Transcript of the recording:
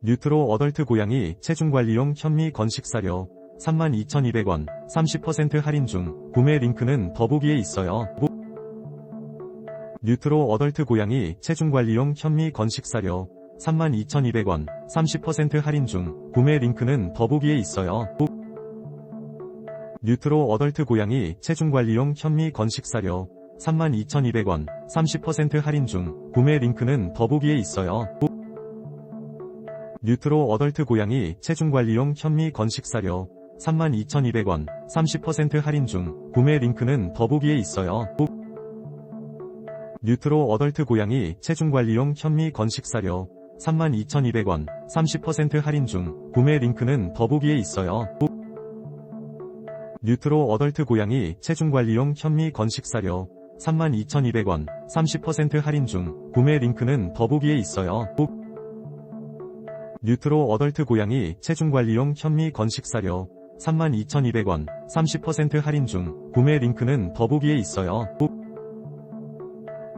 뉴트로 어덜트 고양이 체중관리용 현미 건식사료 32,200원 30% 할인 중 구매 링크는 더보기에 있어요. 뉴트로 어덜트 고양이 체중관리용 현미 건식사료 32,200원 30% 할인 중 구매 링크는 더보기에 있어요. 뉴트로 어덜트 고양이 체중관리용 현미 건식사료 32,200원 30% 할인 중 구매 링크는 더보기에 있어요. 뉴트로 어덜트 고양이 체중관리용 현미 건식사료 32,200원 30% 할인 중 구매 링크는 더보기에 있어요. 뉴트로 어덜트 고양이 체중관리용 현미 건식사료 32,200원 30% 할인 중 구매 링크는 더보기에 있어요. 뉴트로 어덜트 고양이 체중관리용 현미 건식사료 32,200원 30% 할인 중 구매 링크는 더보기에 있어요. 뉴트로 어덜트 고양이 체중관리용 현미 건식사료 32,200원 30% 할인 중 구매 링크는 더보기에 있어요.